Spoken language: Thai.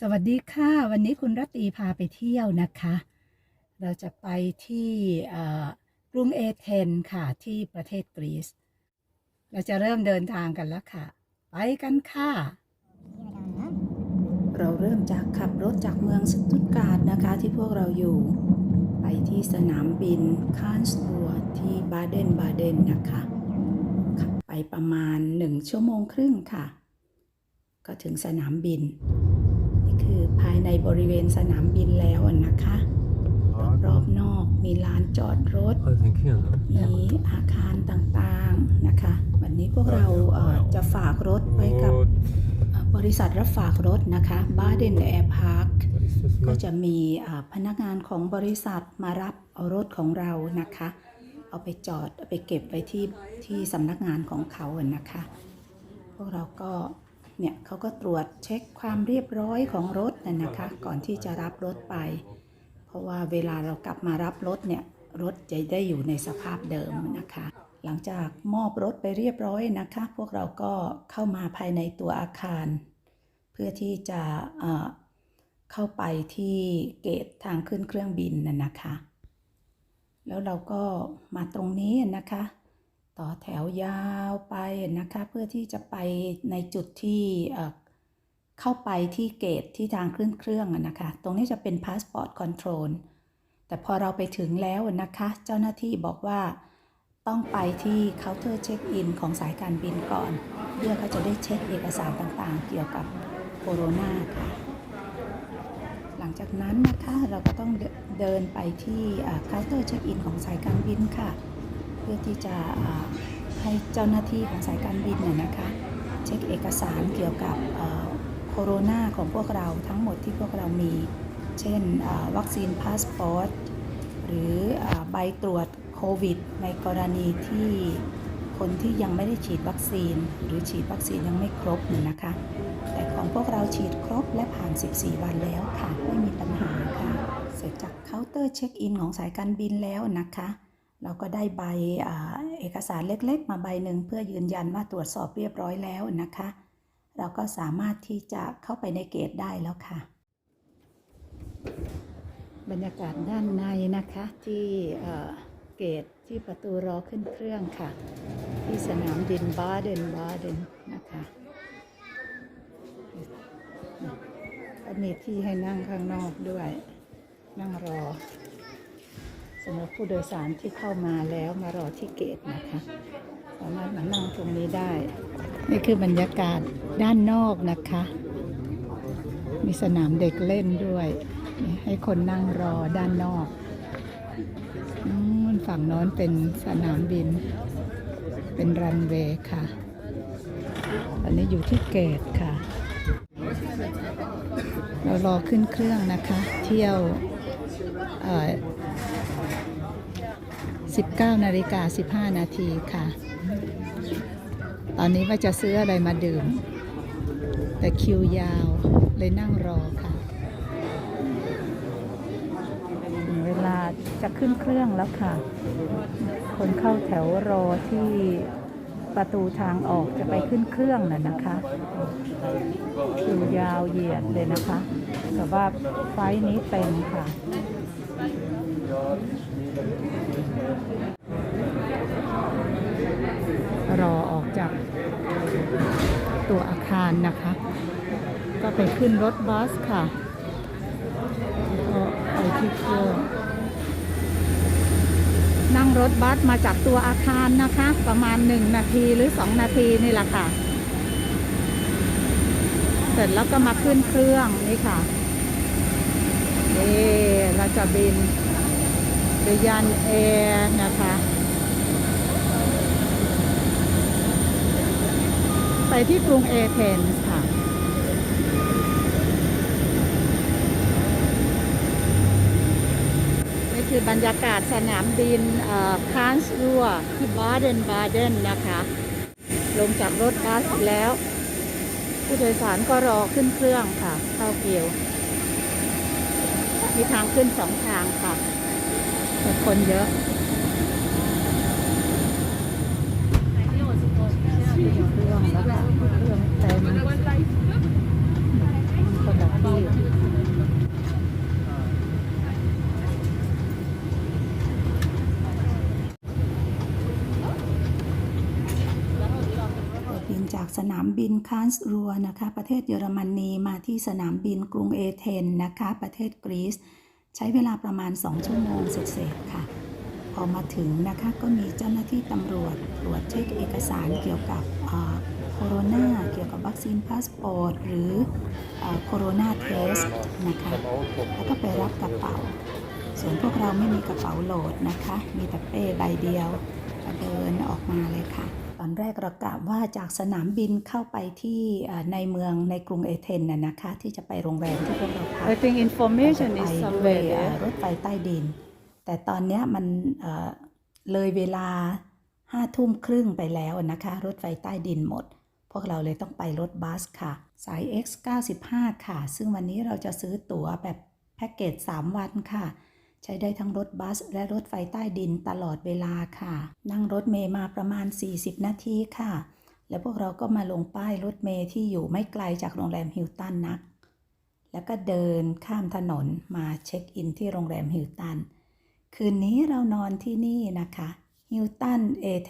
สวัสดีค่ะ วันนี้คุณรัตีพาไปเที่ยวนะคะ เราจะไปที่กรุงเอเธนค่ะที่ประเทศกรีซเราจะเริ่มเดินทางกันแล้วค่ะ ไปกันค่ะ เราเริ่มจากขับรถจากเมืองสตุตการ์ดนะคะที่พวกเราอยู่ ไปที่สนามบินคานสตัวที่บาเดนบาเดนนะคะขับไปประมาณหนึ่งชั่วโมงครึ่งค่ะ ก็ถึงสนามบิน ภายในบริเวณสนามบินแล้วอะนะคะ รอบๆนอกมีลานจอดรถ Oh, thank you. มีอาคารต่างๆนะคะ วันนี้พวกเราเอ่อจะฝากรถไว้กับเอ่อบริษัทรับฝากรถนะคะบาเดนแอร์พาร์ค What is this ก็ like? จะมีอ่าพนักงานของบริษัทมารับเอารถของเรานะคะ เอาไปจอดเอาไปเก็บไว้ที่ที่สำนักงานของเขาอะนะคะ พวกเราก็ เนี่ยเขาก็ตรวจเช็คความเรียบร้อยของรถน่ะนะคะ ก่อนที่จะรับรถไป เพราะว่าเวลาเรากลับมารับรถเนี่ยรถจะได้อยู่ในสภาพเดิมนะคะ หลังจากมอบรถไปเรียบร้อยนะคะ พวกเราก็เข้ามาภายในตัวอาคาร เพื่อที่จะเอ่อเข้าไปที่เกตทางขึ้นเครื่องบินน่ะนะคะ แล้วเราก็มาตรงนี้นะคะ ต่อแถวยาวไปนะคะเพื่อที่จะไปในจุดที่เข้าไปที่เกตที่ทางขึ้นเครื่องนะคะ ตรงนี้จะเป็น Passport Control แต่พอเราไปถึงแล้วนะคะ เจ้าหน้าที่บอกว่าต้องไปที่เคาน์เตอร์เช็คอินของสายการบินก่อน เพื่อเขาจะได้เช็คเอกสารต่างๆ เกี่ยวกับโคโรนาค่ะหลังจากนั้นนะคะเราก็ต้องเดินไปที่เคาน์เตอร์เช็คอินของสายการบินค่ะ พื่อที่จะให้เจ้าหน้าที่ของสายการบินเนี่ยนะคะเช็คเอกสารเกี่ยวกับโคโรนาของพวกเราทั้งหมดที่พวกเรามี เช่นวัคซีนพาสปอร์ตหรือใบตรวจโควิด ในกรณีที่คนที่ยังไม่ได้ฉีดวัคซีน หรือฉีดวัคซีนยังไม่ครบเนี่ยนะคะ แต่ของพวกเราฉีดครบและผ่าน 14 วันแล้วค่ะ ไม่มีปัญหาค่ะ เสร็จจากเคาน์เตอร์เช็คอินของสายการบินแล้วนะคะ เราก็ได้ใบอเอกสารเล็กๆ มาใบหนึ่งเพื่อยืนยันว่าตรวจสอบเรียบร้อยแล้วนะคะ เราก็สามารถที่จะเข้าไปในเกตได้แล้วค่ะ บรรยากาศด้านในนะคะที่เอ่อเกตที่ประตูรอขึ้นเครื่องค่ะ ที่สนามบินบาเดนบาเดนนะคะก็มีที่ให้นั่งข้างนอกด้วย นั่งรอ สำหรับผู้โดยสารที่เข้ามาแล้วมารอที่เกตนะคะ สามารถมานั่งตรงนี้ได้ นี่คือบรรยากาศด้านนอกนะคะ มีสนามเด็กเล่นด้วย ให้คนนั่งรอด้านนอกฝั่งโน้นเป็นสนามบิน เป็นรันเวย์ค่ะ ตอนนี้อยู่ที่เกตค่ะ เรารอขึ้นเครื่องนะคะ เที่ยว 19นาฬิกา15 นาทีค่ะ ตอนนี้ว่าจะซื้ออะไรมาดื่ม แต่คิวยาวเลยนั่งรอค่ะ เวลาจะขึ้นเครื่องแล้วค่ะ คนเข้าแถวรอที่ ประตูทางออกจะไปขึ้นเครื่องน่ะนะคะคิวยาวเหยียดเลยนะคะแต่ว่าไฟนี้เต็มค่ะรอออกจากตัวอาคารนะคะ ก็ไปขึ้นรถบัสค่ะก็ไปที่เครื่อง นั่งรถบัสมาจากตัวอาคารนะคะ ประมาณหนึ่งนาทีหรือสองนาทีนี่แหละค่ะ เสร็จแล้วก็มาขึ้นเครื่องนี่ค่ะนี่เราจะบินไปยันแอร์นะคะไปที่กรุงเอเธนส์ คือบรรยากาศสนามบินคานส์รัวที่บาเดนบาเดนนะคะ ลงจากรถบัสแล้ว ผู้โดยสารก็รอขึ้นเครื่องค่ะ เข้าเกียว มีทางขึ้นสองทางค่ะแต่คนเยอะเครื่องแล้วค่ะเครื่องเต็มคนละที่ สนามบินคานส์รัวนะคะประเทศเยอรมนีมาที่สนามบินกรุงเอเธนนะคะประเทศกรีซใช้เวลาประมาณ 2 ชั่วโมงเศษๆค่ะ พอมาถึงนะคะก็มีเจ้าหน้าที่ตำรวจตรวจเช็คเอกสารเกี่ยวกับโคโรนาเกี่ยวกับวัคซีนพาสปอร์ตหรือโคโรนาเทสนะคะแล้วก็ไปรับกระเป๋า ส่วนพวกเราไม่มีกระเป๋าโหลดนะคะ มีแต่เป้ใบเดียวเดินออกมาเลยค่ะ อนแรกเรากะว่าจากสนามบินเข้าไปที่เอ่อในเมืองในกรุงเอเธนน่ะนะคะที่จะไปโรงแรมที่พวกเราพัก I think เราจะ information ไป is ด้วย somewhere เอ่อ there. รถไฟใต้ดิน แต่ตอนเนี้ยมันเอ่อเลยเวลาห้าทุ่มครึ่งไปแล้วนะคะ รถไฟใต้ดินหมด พวกเราเลยต้องไปรถบัสค่ะ สาย X 95 ค่ะ ซึ่งวันนี้เราจะซื้อตั๋วแบบแพ็กเกจ 3 วันค่ะ ใช้ได้ทั้งรถบัสและรถไฟใต้ดินตลอดเวลาค่ะ นั่งรถเมย์มาประมาณ 40 นาทีค่ะ แล้วพวกเราก็มาลงป้ายรถเมย์ที่อยู่ไม่ไกลจากโรงแรมฮิลตันนัก แล้วก็เดินข้ามถนนมาเช็คอินที่โรงแรมฮิลตัน คืนนี้เรานอนที่นี่นะคะฮิลตันเอเธ